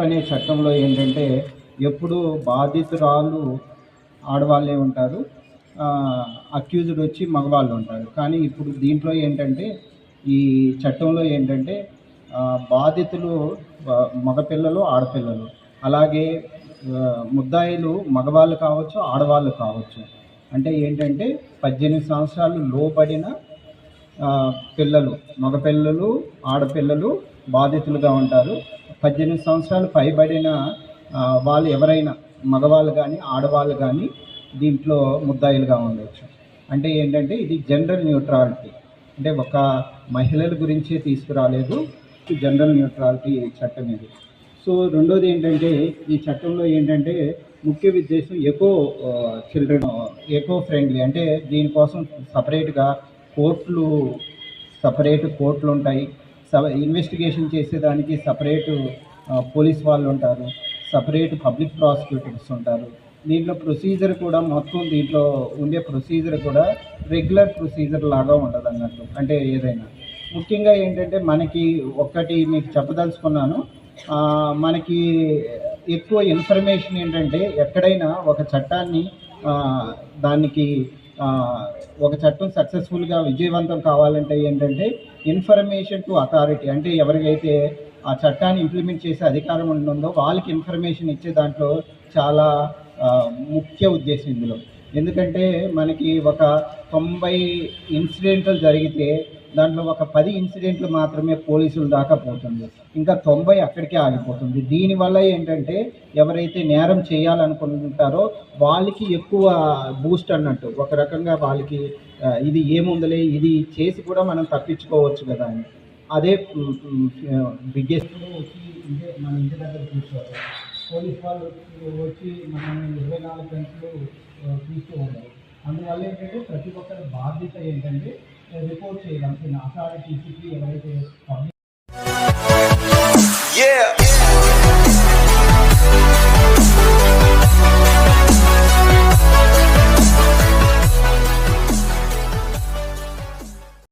అనే చట్టంలో ఏంటంటే ఎప్పుడు బాధితురాలు ఆడవాళ్ళే ఉంటారు అక్యూజ్డ్ వచ్చి మగవాళ్ళు ఉంటారు. కానీ ఇప్పుడు దీంట్లో ఏంటంటే ఈ చట్టంలో ఏంటంటే బాధితులు మగపిల్లలు ఆడపిల్లలు. అలాగే ముద్దాయిలు మగవాళ్ళు కావచ్చు ఆడవాళ్ళు కావచ్చు. అంటే ఏంటంటే పద్దెనిమిది సంవత్సరాలు లోబడిన పిల్లలు మగపిల్లలు ఆడపిల్లలు బాధితులుగా ఉంటారు. పద్దెనిమిది సంవత్సరాలు పైబడిన వాళ్ళు ఎవరైనా మగవాళ్ళు కానీ ఆడవాళ్ళు కానీ దీంట్లో ముద్దాయిలుగా ఉండొచ్చు. అంటే ఏంటంటే ఇది జనరల్ న్యూట్రాలిటీ. అంటే ఒక మహిళల గురించే తీసుకురాలేదు జనరల్ న్యూట్రాలిటీ చట్టం ఇది. సో రెండోది ఏంటంటే ఈ చట్టంలో ఏంటంటే ముఖ్య ఉద్దేశం ఎకో చిల్డ్రన్ ఎకో ఫ్రెండ్లీ. అంటే దీనికోసం సపరేట్గా కోర్టులు సపరేట్ కోర్టులు ఉంటాయి ఇన్వెస్టిగేషన్ చేసేదానికి సపరేట్ పోలీస్ వాళ్ళు ఉంటారు సపరేట్ పబ్లిక్ ప్రాసిక్యూటర్స్ ఉంటారు. దీంట్లో ప్రొసీజర్ కూడా మొత్తం దీంట్లో ఉండే ప్రొసీజర్ కూడా రెగ్యులర్ ప్రొసీజర్ లాగా ఉండదు అన్నట్టు అంటే ఏదైనా. ముఖ్యంగా ఏంటంటే మనకి ఒక్కటి మీకు చెప్పదలుచుకున్నాను. మనకి ఎక్కువ ఇన్ఫర్మేషన్ ఏంటంటే ఎక్కడైనా ఒక చట్టాన్ని దానికి ఒక చట్టం సక్సెస్ఫుల్గా విజయవంతం కావాలంటే ఏంటంటే ఇన్ఫర్మేషన్ టు అథారిటీ అంటే ఎవరికైతే ఆ చట్టాన్ని ఇంప్లిమెంట్ చేసే అధికారం ఉంటుందో వాళ్ళకి ఇన్ఫర్మేషన్ ఇచ్చే దాంట్లో చాలా ముఖ్య ఉద్దేశం ఇందులో. ఎందుకంటే మనకి ఒక తొంభై ఇన్సిడెంట్లు జరిగితే దాంట్లో ఒక పది ఇన్సిడెంట్లు మాత్రమే పోలీసులు దాకా పోతుంది. ఇంకా తొంభై అక్కడికే ఆగిపోతుంది. దీనివల్ల ఏంటంటే ఎవరైతే నేరం చేయాలనుకుంటారో వాళ్ళకి ఎక్కువ బూస్ట్ అన్నట్టు. ఒక రకంగా వాళ్ళకి ఇది ఏముందలే ఇది చేసి కూడా మనం తప్పించుకోవచ్చు కదా అని. అదే బిగ్గెస్ట్. వచ్చి మన ఇంటి దగ్గర తీసుకోవాలి పోలీస్ వాళ్ళు వచ్చి మనం ఇరవై నాలుగు గంటలు ఆ, చూస్తూ అందువల్ల ఏంటంటే ప్రతి ఒక్కరి బాధ్యత ఏంటంటే రిపోర్ట్ చేయాల్సిన అథారిటీస్కి ఎవరైతే